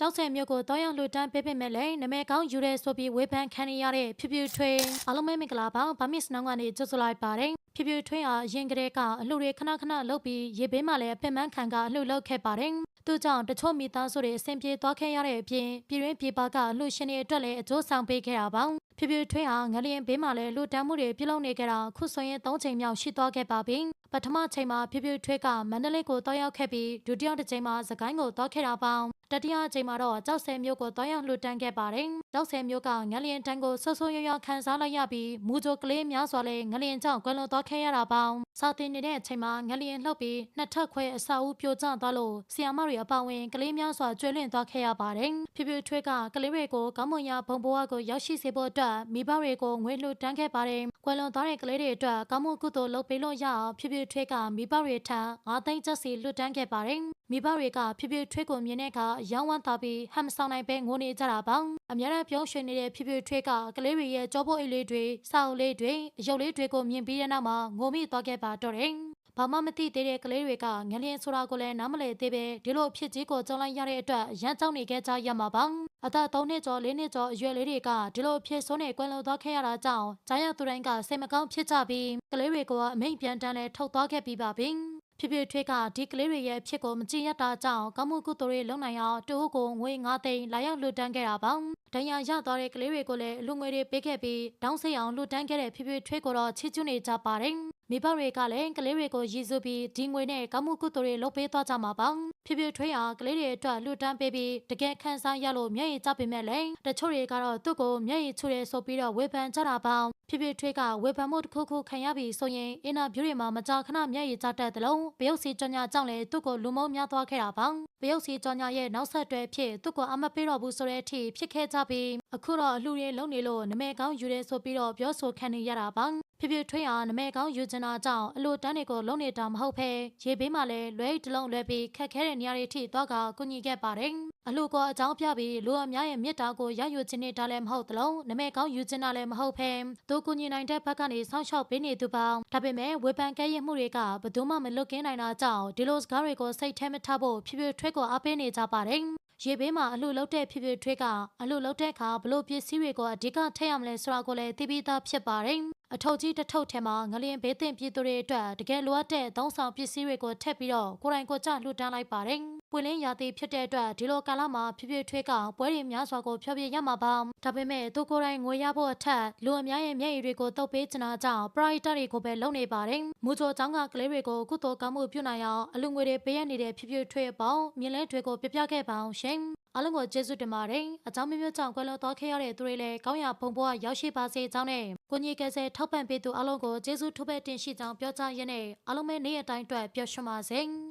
ကြောက်ဆယ်မျိုးကိုတောင်းရလှူဒန်းပေးပေမဲ့လည်းနမဲကောင်းယူရဲဆိုပြီးဝေဖန်ခံနေရတဲ့ဖြူဖြူထွေးအားလုံးပဲမင်္ဂလာပါဗမစ်နောင်ကနေကြိုဆိုလိုက်ပါတယ်ဖြူဖြူထွေးဟာအရင်ကတည်းကအလှူတွေခဏခဏလုပ်ပြီးရေဘေးမှာလည်းအပင်ပန်းခံကအလှူလုပ်ခဲ့ပါတယ်သူကြောင့်တချို့မိသားစုတွေအဆင်ပြေသွားခဲ့ရတဲ့အပြင်ပြည်ရင်းပြည်ပကအလှူရှင်တွေအတွက်လည်းအကျိုးဆောင်ပေးခဲ့တာပါဖြူဖြူထွေးဟာငလျင်ဘေးမှာလည်းလှူဒန်းမှုတွေပြုလုပ်နေကြတာခုဆိုရင်၃ချိန်မြောက်ရှိသွားခဲ့ပါပြီပထမချိန်မှာဖြူဖြူထွေးကမန္တလေးကိုတောက်ရောက်ခဲ့ပြီးဒုတိယတစ်ချိန်မှာစကိုင်းကိုတောက်ခဲ့တာပါ တတိယအချိန်မှာတော့ကြောက်ဆယ်မျိုးကိုတောက်ရောက်လှူဒန်းခဲ့ပါတယ်ကြောက်ဆယ်မျိုးကငလျင်တန်းကိုဆွဆိုးရွရွခန်းစားလိုက်ရပြီးမူကြိုကလေးများစွာလည်းငလျင်ကြောင့်ကွယ်လွန်သွားခဲ့ရတာပါစာတင်နေတဲ့အချိန်မှာငလျင်လှုပ်ပြီးနှစ်ထပ်ခွဲအစာအုပ်ပြိုကျသွားလို့ဆီယာမတွေအပါဝင်ကလေးများစွာကျွေးလွင့်သွားခဲ့ရပါတယ်ဖြူဖြူထွေးကကလေးတွေကိုကောင်းမွန်ရာဘုံဘဝကိုရောက်ရှိစေဖို့အတွက်မိဘတွေကိုငွေလှူဒန်းခဲ့ပါတယ်ကွယ်လွန်သွားတဲ့ကလေးတွေအတွက်ကောင်းမှုကုသိုလ်လုပ်ပေးလို့ရအောင်ဖြူဖြူထွေးကမိဘတွေထံငါးသိန်းကျပ်စီလှူဒန်းခဲ့ပါတယ် မိဘတွေကဖြူဖြူထွေးကိုမြင်တဲ့အခါရောင်းဝမ်းသာပြီးဟမ်မဆောင်နိုင်ပဲငိုနေကြတာပါအများနဲ့ပြုံးရွှင်နေတဲ့ဖြူဖြူထွေးကကလေးတွေရဲ့ကြောဖို့အိတ်လေးတွေစာအုပ်လေးတွေအယုတ်လေးတွေကိုမြင်ပြီးတဲ့နောက်မှာငိုမိသွားခဲ့ပါတော့တယ်ဘာမှမသိသေးတဲ့ကလေးတွေကငလျင်ဆိုတာကိုလည်းနားမလည်သေးပဲဒီလိုဖြစ်ကြီးကိုကြောင်းလိုက်ရတဲ့အတွက်ရမ်းကြောက်နေခဲ့ကြရမှာပါအသက်3နှစ်ကျော်4နှစ်ကျော်အရွယ်လေးတွေကဒီလိုဖြစ်ဆိုးနေကွယ်လွန်သွားခဲ့ရတာကြောင့်ဂျာရသူတိုင်းကစိတ်မကောင်းဖြစ်ကြပြီးကလေးတွေကအမိန့်ပြန်တန်းလဲထုတ်သွားခဲ့ပြီးပါပြီ ဖြစ်ဖြစ်ထွေးကဒီကလေးတွေရဲ့ဖြစ်ကိုမကြည့်ရတာကြောင့်ကောင်းမှုကုသိုလ်တွေလုပ်နိုင်အောင်တူကိုငွေ9သိန်းလာရောက်လှူဒန်းခဲ့တာပါ။ဒဏ်ရာရသွားတဲ့ကလေးတွေကိုလည်းလူငွေတွေပေးခဲ့ပြီးတောင်းစိအောင်လှူဒန်းခဲ့တဲ့ဖြစ်ဖြစ်ထွေးကိုတော့ချီးကျူးနေကြပါတယ်။မိဘတွေကလည်းကလေးတွေကိုရည်စူးပြီးဒီငွေနဲ့ကောင်းမှုကုသိုလ်တွေလုပ်ပေးသွားကြမှာပါ။ ဖြစ်ဖြစ်ထွေးဟာကလေးတွေအတွက်လှူဒန်းပေးပြီးတကယ်ခန်းစားရလို့မျက်ရည်ကျပေမဲ့လည်းတချို့တွေကတော့သူ့ကိုမျက်ရည်ချူတယ်ဆိုပြီးတော့ဝေဖန်ကြတာပါ။ဖြစ်ဖြစ်ထွေးကဝေဖန်မှုတစ်ခုခုခံရပြီဆိုရင်အင်တာဗျူးတွေမှာမကြာခဏမျက်ရည်ကျတတ်တယ်လို့ဘရုပ်စီကြောညာကြောင့်လည်းသူ့ကိုလူမုံများသွားခဲ့တာပါဘရုပ်စီကြောညာရဲ့နောက်ဆက်တွဲဖြစ်သူ့ကိုအမပေးတော့ဘူးဆိုတဲ့အထိဖြစ်ခဲ့ကြပြီးအခုတော့အလှူတွေလုံနေလို့နမဲကောင်းယူရဲဆိုပြီးတော့ပြောဆိုခံနေရတာပါဖြစ်ဖြစ်ထွေးအောင်နမဲကောင်းယူချင်တာကြောင့်အလိုတန်းတွေကိုလုံနေတာမဟုတ်ဘဲရေဘေးမှာလည်းလွဲတလုံးလွဲပြီးခက်ခဲတဲ့နေရာတွေထိသွားကကုညီခဲ့ပါတယ်အလှကောအကြောင်းပြပြီးလူအများရဲ့မြစ်တာကိုရယူခြင်းနေတာလည်းမဟုတ်သလိုနမဲကောင်းယူချင်တာလည်းမဟုတ်ဘဲသူကုညီနိုင်တဲ့ဘက်ကနေဆောင်းလျှောက်ပေးနေသူပါဒါပေမဲ့ဝေဖန်ကဲရမှုတွေကဘယ်သူမှမလွတ်ကင်းနိုင်တာကြောင့်ဒီလိုစကားတွေကိုစိတ်ထဲမထားဖို့ဖြစ်ဖြစ်ထွေးကိုအားပေးနေကြပါတယ်ရေဘေးမှာအလှလုတ်တဲ့ဖြစ်ဖြစ်ထွေးကအလှလုတ်တဲ့အခါဘလို့ပစ္စည်းတွေကိုအဓိကထည့်ရမလဲဆိုတာကိုလည်းသိပြီးသားဖြစ်ပါတယ်။ အထုပ်ကြီးတစ်ထုပ်ထဲမှာငလျင်ဘေးသင့်ပြည်သူတွေအတွက်တကယ်လိုအပ်တဲ့သုံးဆောင်ပစ္စည်းတွေကိုထည့်ပြီးတော့ကိုယ်တိုင်ကိုယ်ကျလှူဒန်းလိုက်ပါတယ်။ပွင့်လင်းရာသီဖြစ်တဲ့အတွက်ဒီလိုကာလမှာဖြစ်ဖြစ်ထွေးကပွဲတွေများစွာကိုဖျော်ဖြေရမှာပါ။ဒါပေမဲ့သူကိုယ်တိုင်ငွေရဖို့အထက်လူအများရဲ့မျက်ရည်တွေကိုတုပ်ပေးချင်တာကြောင့် priority တွေကိုပဲလုပ်နေပါတယ်။မူချိုចောင်းကကလေးတွေကိုကုသိုလ်ကောင်းမှုပြုနိုင်အောင်အလူငွေတွေပေးရနေတဲ့ဖြစ်ဖြစ်ထွေးအပေါင်းမြင်လဲတွေကိုပြပြခဲ့ပါအောင်ရှင်။ အားလုံးကိုကျေးဇူးတင်ပါတယ်။အကြောင်းမျိုးမျိုးကြောင့်ကွယ်လွန်သွားခဲ့ရတဲ့သူတွေလည်းကောင်းရာဘုံဘဝရောက်ရှိပါစေကြောင်းနဲ့ကိုကြီးကဲဆဲထောက်ပံ့ပေးသူအားလုံးကိုကျေးဇူးထူးပဲတင်ရှိကြောင်းပြောကြားရင်းနဲ့အားလုံးပဲနေ့ရက်တိုင်းအတွက်ပျော်ရွှင်ပါစေ။